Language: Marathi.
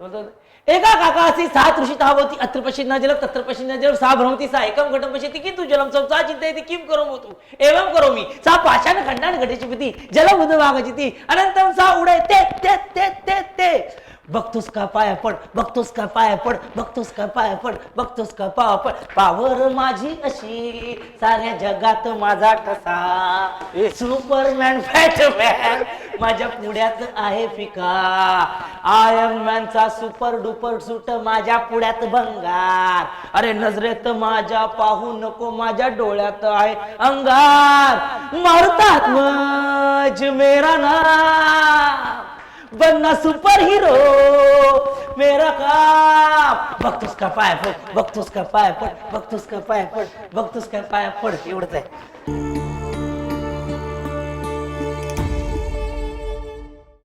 एका काका असे सात ऋषी धावती अत्र पश्चिन्ना जलम तत्र पश्चिन्ना जलम सा भ्रमती सा एकम घटम पश्यति किंतु जलम सौ सा चिंतयति किम करोमि तू एवं करोमि सा पाषाण खंडान घटेची पिती जल उदवागचिती अनंतम सा उडे ते ते ते ते ते. बघतोस का पाया पड बघतोस का पाया पड बघतोस का पाया पड बघतोस का पाया पड. पावर माझी अशी साऱ्या जगात माझा ठसा सुपरमॅन फॅटमॅन माझ्या पुढ्यात आहे फिका. आयर्न मॅनचा सुपर डुपर सूट माझ्या पुढ्यात भंगार. अरे नजरेत माझ्या पाहू नको माझ्या डोळ्यात आहे अंगार. मारतात मज मेरा ना बनना सुपर हिरो मेरा काम. बघतोस का पाय पड बघतोस का पाय पड बघतोस का पाय पड बघतोस का पाय पड एवढंच आहे.